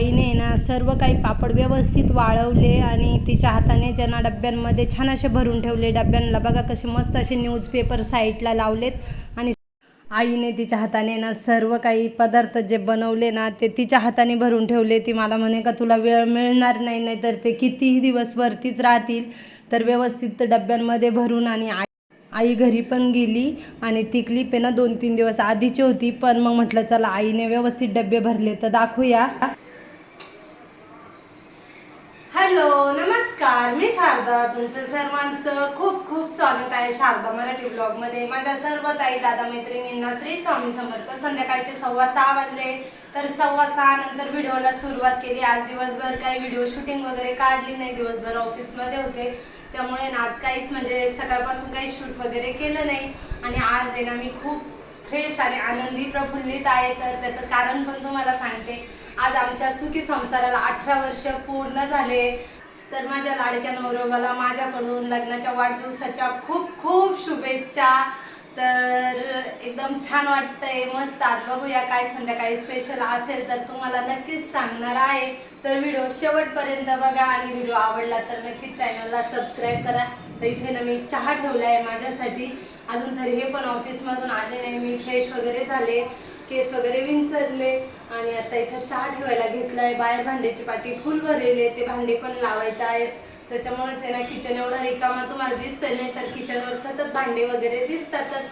आईने ना सर्व काही पापड व्यवस्थित वाळवले आणि तिच्या हाताने ज्यांना डब्यांमध्ये छान असे भरून ठेवले डब्यांना बघा कसे मस्त असे न्यूजपेपर साईडला लावलेत. आणि आईने तिच्या हाताने ना सर्व काही पदार्थ जे बनवले ना ते तिच्या हाताने भरून ठेवले. ती मला म्हणे का तुला वेळ मिळणार नाही नाही तर ते कितीही दिवस वरतीच राहतील. तर व्यवस्थित डब्यांमध्ये भरून आणि आई आई घरी पण गेली आणि ती क्लिप आहे ना दोन तीन दिवस आधीची होती. पण मग म्हटलं चला आईने व्यवस्थित डबे भरले तर दाखवूया. नमस्कार मी शारदा. तुमचं सर्वांचं खूप खूप स्वागत आहे शारदा मराठी ब्लॉगमध्ये माझ्या सर्व ताई दादा मैत्रिणींना श्री स्वामी समर्थ. संध्याकाळचे सव्वा सहा वाजले. तर सव्वा सहा नंतर व्हिडिओला सुरुवात केली. आज दिवसभर काही व्हिडिओ शूटिंग वगैरे काढली नाही. दिवसभर ऑफिसमध्ये होते. त्यामुळे आज काहीच म्हणजे सकाळपासून काही शूट वगैरे केलं नाही. आणि आज आहे ना मी खूप फ्रेश आणि आनंदी प्रफुल्लित आहे. तर त्याचं कारण पण तुम्हाला सांगते. आज आमच्या सुखी संसाराला अठरा वर्ष पूर्ण झाले. तर माझ्या लाडक्या नवरोबाला माझ्याकडून लग्नाच्या वाढदिवसाच्या खूप खूप शुभेच्छा. तर एकदम छान वाटतंय मस्त. आज बघूया काय संध्याकाळी स्पेशल असेल तर तुम्हाला नक्कीच सांगणार आहे. तर व्हिडिओ शेवटपर्यंत बघा आणि व्हिडिओ आवडला तर नक्कीच चॅनलला सबस्क्राईब करा. तर इथे ना मी चहा ठेवला आहे माझ्यासाठी. अजून तरी हे पण ऑफिसमधून आले नाही. मी फ्रेश वगैरे झाले. केस वगैरे विंचरले. आणि आता इथं चहा ठेवायला घेतलाय बाहेर भांड्याची पाटी फुल भरलेले ते भांडे पण लावायचे आहेत. त्याच्यामुळेच आहे ना किचन एवढा रिकामा तुम्हाला दिसतंय नाही तर किचनवर सतत भांडे वगैरे दिसतातच.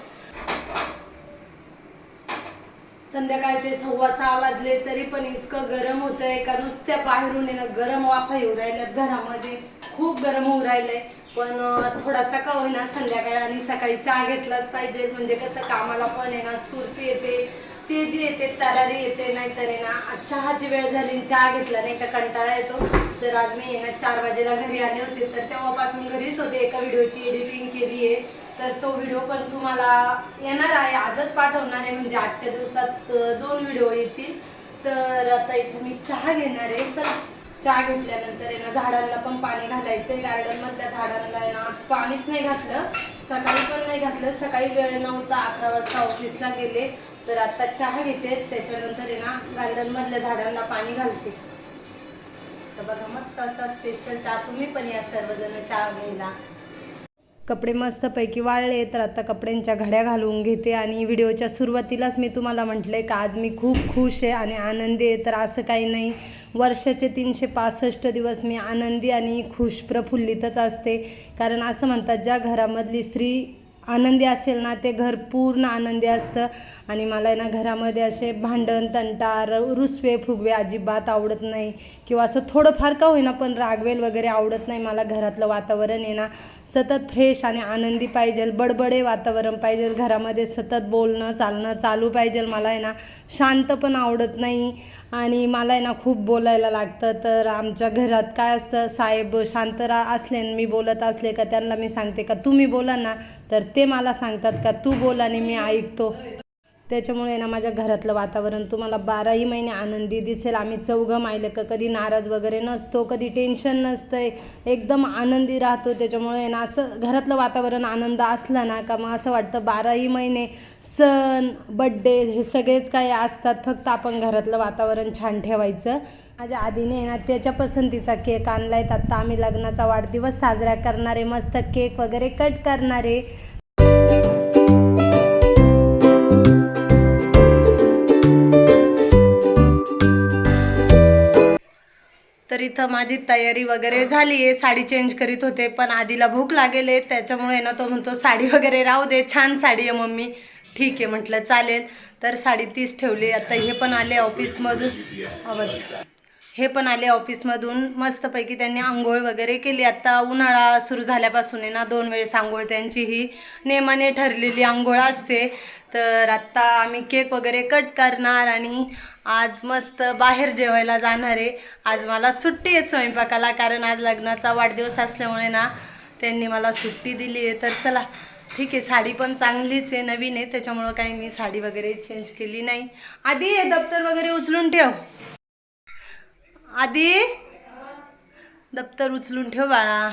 संध्याकाळचे सव्वा सहा वाजले तरी पण इतकं गरम होतंय का नुसत्या बाहेरून येणं गरम वाफा येऊ राहिल्यात घरामध्ये. खूप गरम होऊ राहिलंय. पण थोडासा का होईना संध्याकाळी आणि सकाळी चहा घेतलाच पाहिजे. म्हणजे कसं कामाला पण आहे ना स्फूर्ती येते. तेजी येते तरारी येते नाहीतर आहे ना आज चहाची वेळ झाली चहा घेतला नाही का कंटाळा येतो. तर आज मी आहे ना चार वाजेला घरी आले होते. तर तेव्हापासून घरीच होते. एका व्हिडिओची एडिटिंग केली आहे. तर तो व्हिडिओ पण तुम्हाला येणार आहे. आजच पाठवणार आहे. म्हणजे आजच्या दिवसात दोन व्हिडिओ येतील. तर आता इथं मी चहा घेणार आहे. चला. चहा घेतल्यानंतर आहे ना झाडांना पण पाणी घालायचंय. गार्डन मधल्या झाडांना आहे ना आज पाणीच नाही घातलं. सकाळी पण नाही घातलं. सकाळी वेळ नव्हता. अकरा वाजता ऑफिसला गेले. तर आता चहा घेते. त्याच्यानंतर आहे ना गार्डन मधल्या झाडांना पाणी घालते. तर बघा मस्त असा स्पेशल चहा. तुम्ही पण या सर्वजण चहा घ्यायला. कपडे मस्तपैकी वाळले तर आता कपड्यांच्या घड्या घालून घेते आणि व्हिडिओच्या सुरुवातीलाच मी तुम्हाला म्हटलंय का आज मी खूप खुश आहे आणि आनंदी आहे. तर असं काही नाही. वर्षाचे तीनशे पासष्ट दिवस मी आनंदी आणि खुश प्रफुल्लितच असते. कारण असं म्हणतात ज्या घरामधली स्त्री आनंदी असेल ना ते घर पूर्ण आनंदी असतं. आणि मला आहे ना घरामध्ये असे भांडण तंटार रुसवे फुगवे अजिबात आवडत नाही. किंवा असं थोडंफार का होईना पण रागवेल वगैरे आवडत नाही. मला घरातलं वातावरण आहे ना सतत फ्रेश आणि आनंदी पाहिजे. बडबडे वातावरण पाहिजे. घरामध्ये सतत बोलणं चालणं चालू पाहिजे. मला आहे ना शांत पण आवडत नाही. आणि मला आहे ना खूप बोलायला लागतं. तर आमच्या घरात काय असतं साहेब शांत रा असले आणि मी बोलत असले का त्यांना मी सांगते का तुम्ही बोला ना तर ते मला सांगतात का तू बोल आणि मी ऐकतो. त्याच्यामुळे ना माझ्या घरातलं वातावरण तुम्हाला बाराही महिने आनंदी दिसेल. आम्ही चौघं मायले का कधी नाराज वगैरे नसतो कधी टेन्शन नसतंय. एकदम आनंदी राहतो. त्याच्यामुळे ना असं घरातलं वातावरण आनंद असला ना का मग असं वाटतं बाराही महिने सण बड्डे हे सगळेच काही असतात. फक्त आपण घरातलं वातावरण छान ठेवायचं. माझ्या आधीने ना त्याच्या पसंतीचा केक आणला तर आत्ता आम्ही लग्नाचा वाढदिवस साजरा करणारे मस्त केक वगैरे कट करणारे. तर इथं माझी तयारी वगैरे झाली आहे साडी चेंज करीत होते पण आधीला भूक लागेल आहे त्याच्यामुळे ना तो म्हणतो साडी वगैरे राहू दे छान साडी आहे मम्मी. ठीक आहे म्हटलं चालेल. तर साडी तीच ठेवली आता हे पण आले ऑफिसमधून. आवाज. हे पण आले ऑफिसमधून. मस्तपैकी त्यांनी आंघोळ वगैरे केली. आता उन्हाळा सुरू झाल्यापासून आहे ना दोन वेळेस आंघोळ त्यांची ही नेमाने ठरलेली आंघोळ असते. तर आत्ता आम्ही केक वगैरे कट करणार आणि आज मस्त बाहेर जेवायला जाणार आहे. आज मला सुट्टी आहे स्वयंपाकाला कारण आज लग्नाचा वाढदिवस असल्यामुळे ना त्यांनी मला सुट्टी दिली आहे. तर चला ठीक आहे साडी पण चांगलीच आहे नवीन आहे त्याच्यामुळं काही मी साडी वगैरे चेंज केली नाही. आधी हे दप्तर वगैरे उचलून ठेव. आधी दप्तर उचलून ठेव बाळा.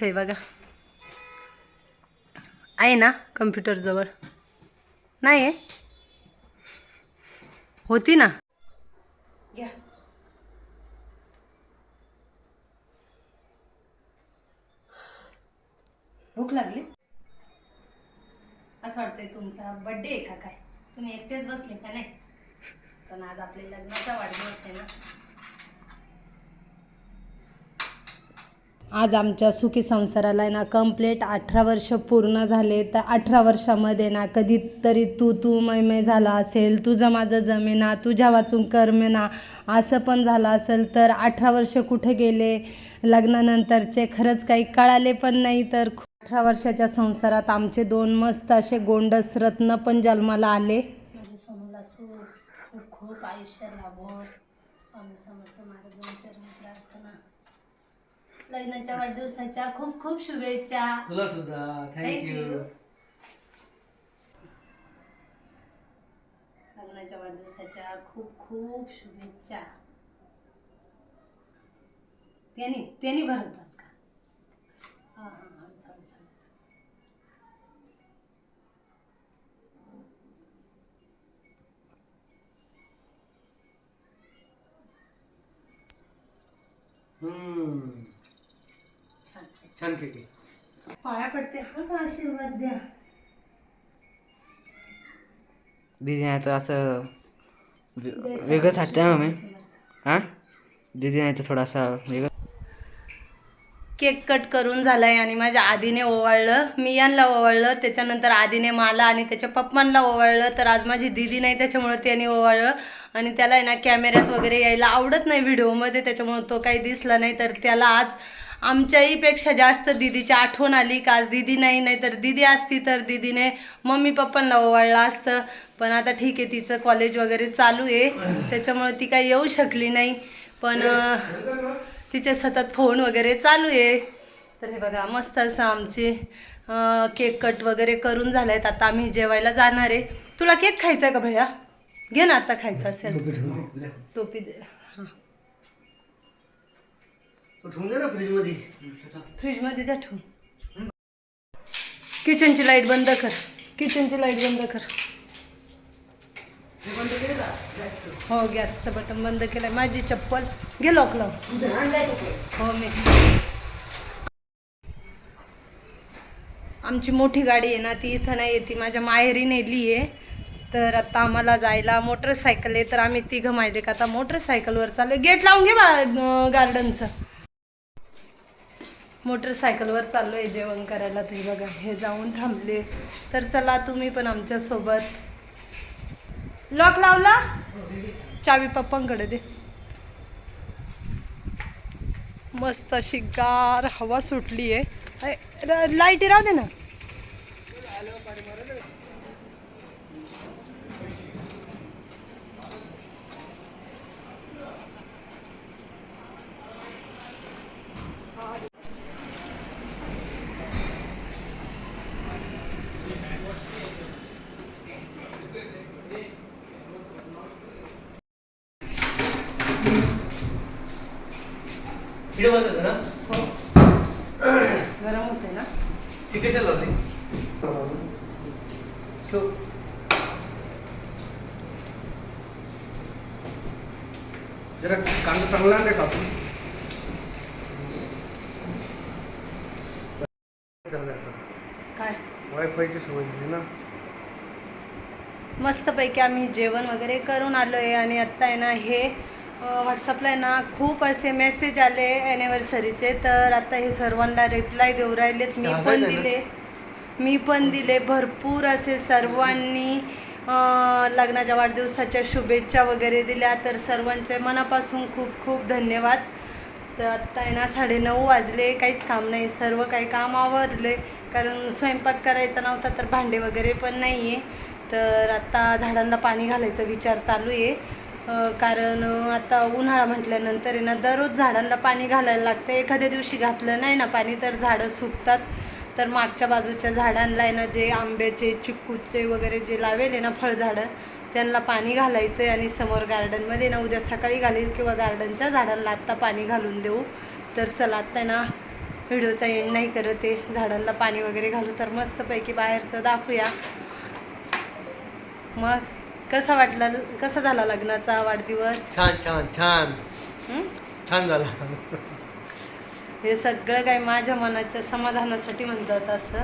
इथं आहे बघा. आहे ना कम्प्युटर जवळ? नाही आहे? होती ना? घ्या. भूक लागली? असं वाटतंय तुमचा बर्थडे आहे का काय? तुम्ही एकटेच बसले का नाही? पण आज आपले लग्नाचा वाढदिवस आहे ना. आज आमच्या सुखी संसाराला आहे ना कंप्लीट अठरा वर्ष पूर्ण झाले. तर अठरा वर्षामध्ये ना कधीतरी तू तू मैमय झाला असेल तुझं माझं जमेना तुझ्या वाचून करमेना असं पण झालं असेल तर अठरा वर्ष कुठे गेले? लग्नानंतरचे खरंच काही कळाले पण नाही तर अठरा वर्षाच्या संसारात आमचे दोन मस्त असे गोंडस रत्न पण जन्माला आले माझ्या सोनूला सुख खूप खूप आयुष्य लाभो स्वामी समर्थ महाराजांच्या प्रार्थना लग्नाच्या वाढदिवसाच्या खूप खूप शुभेच्छा. तुला सुद्धा. थँक्यू. लग्नाच्या वाढदिवसाच्या खूप खूप शुभेच्छा. त्यांनी त्यांनी भरवतात का हां हां हां सॉरी सॉरी हम्म छान आहे. पाया पडते हा आशीर्वाद द्या. दीदी नाही तर असं वेगळंच वाटतं ना मम्मी. हां? दीदी नाही तर थोडासा वेगळं केक कट करून झालाय आणि माझ्या आधीने ओवाळलं मी यांना ओवाळलं त्याच्यानंतर आधीने मला आणि त्याच्या पप्पांना ओवाळलं तर आज माझी दिदी नाही त्याच्यामुळे त्याने ओवाळलं. आणि त्याला आहे ना कॅमेऱ्यात वगैरे यायला आवडत नाही व्हिडिओमध्ये त्याच्यामुळे तो काही दिसला नाही तर त्याला आज आमच्याहीपेक्षा जास्त दिदीची आठवण आली. का आज दिदी नाही नाही तर दिदी असती तर दिदीने मम्मी पप्पांना ओवाळलं असतं. पण आता ठीक आहे तिचं कॉलेज वगैरे चालू आहे. त्याच्यामुळे ती काही येऊ शकली नाही. पण तिचे सतत फोन वगैरे चालू आहे. तर हे बघा मस्त असं आमचे केक कट वगैरे करून झालेत. आता आम्ही जेवायला जाणार आहे. तुला केक खायचा आहे का भैया? घे ना आता खायचा असेल. टोपी दे. ठेवून दे ना फ्रीजमध्ये. फ्रीजमध्ये द्या ठेवून. किचनची लाइट बंद कर. किचनची लाइट बंद कर. हो गॅसचं. बटन बंद केलंय. माझी चप्पल. घे लॉक लाव हो मी. आमची मोठी गाडी आहे ना ती इथं नाही ती माझ्या माहेरी नेली आहे तर आता आम्हाला जायला मोटरसायकल आहे. तर आम्ही तिघं माहिले का आता मोटरसायकलवर चालू गेट लावून घे बाळा गार्डनचं मोटरसायकलवर चाललो आहे जेवण करायला ते बघा. हे जाऊन थांबले. तर चला तुम्ही पण आमच्यासोबत. लॉक लावला? चावी पप्पांकडे दे. मस्त अशी गार हवा सुटली आहे लाइट राहू दे ना. व्हिडिओ बसत ना? गरम होते ना? ती कशाला लावली? ठेव जरा कांदा चांगला नाही कापून काय? वायफायची सवय झाली ना. मस्तपैकी आम्ही जेवण वगैरे करून आलो आहे आणि आत्ता आहे ना हे व्हॉट्सअपला आहे ना खूप असे मेसेज आले ॲनिव्हर्सरीचे तर आता हे सर्वांना रिप्लाय देऊ राहिलेत. मी पण दिले. मी पण दिले. भरपूर असे सर्वांनी लग्नाच्या वाढदिवसाच्या शुभेच्छा वगैरे दिल्या. तर सर्वांचे मनापासून खूप खूप धन्यवाद. तर आत्ता आहे ना साडेनऊ वाजले. काहीच काम नाही. सर्व काही काम आवरले. कारण स्वयंपाक करायचा नव्हता तर भांडे वगैरे पण नाही आहे तर आत्ता झाडांना पाणी घालायचा विचार चालू आहे. कारण आता उन्हाळा म्हटल्यानंतर आहे ना दररोज झाडांना पाणी घालायला लागतं. एखाद्या दिवशी घातलं नाही ना पाणी तर झाडं सुकतात. तर मागच्या बाजूच्या झाडांना आहे ना जे आंब्याचे चिक्कूचे वगैरे जे लावेल आहे ना फळझाडं त्यांना पाणी घालायचं आहे आणि समोर गार्डनमध्ये ना उद्या सकाळी घालील किंवा गार्डनच्या झाडांना आत्ता पाणी घालून देऊ. तर चला आत्ता ना व्हिडिओचा एंड नाही करत आहे. झाडांना पाणी वगैरे घालू तर मस्तपैकी बाहेरचं दाखवूया. मग कसा वाटला कसा झाला लग्नाचा वाढदिवस? छान छान छान. हं? छान झाला. हे सगळं काय माझ्या मनाच्या समाधानासाठी म्हणतात असं.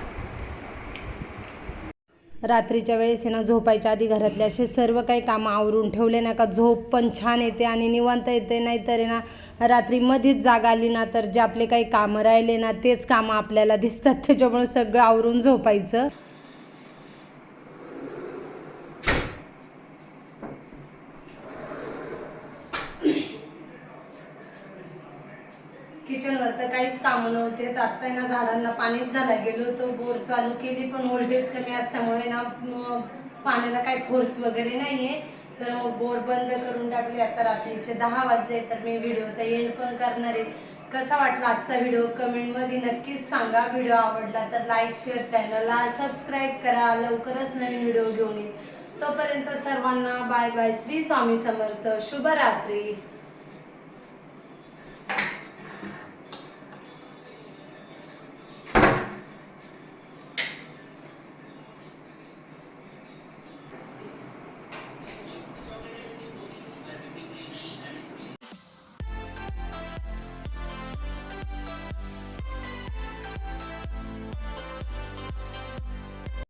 रात्रीच्या वेळेस आहे ना झोपायच्या आधी घरातले असे सर्व काही कामं आवरून ठेवले ना का झोप पण छान येते आणि निवांत येते. नाहीतर आहे ना रात्री मध्येच जाग आली ना तर जे आपले काही कामं राहिले ना तेच कामं आपल्याला दिसतात. त्याच्यामुळे सगळं आवरून झोपायचं किचनवर तर काहीच कामं नव्हते. तर आत्ता ना झाडांना पाणीच घालायला गेलो होतो. बोर चालू केली पण व्होल्टेज कमी असल्यामुळे ना पाण्याला काही फोर्स वगैरे नाही आहे तर मग बोर बंद करून टाकले. आता रात्रीचे दहा वाजले तर मी व्हिडिओचा एंड पण करणार आहे. कसा वाटला आजचा व्हिडिओ? कमेंटमध्ये नक्कीच सांगा. व्हिडिओ आवडला तर लाईक शेअर चॅनलला सबस्क्राईब करा. लवकरच नवीन व्हिडिओ घेऊन येईल. तोपर्यंत सर्वांना बाय बाय श्री स्वामी समर्थ. शुभरात्री.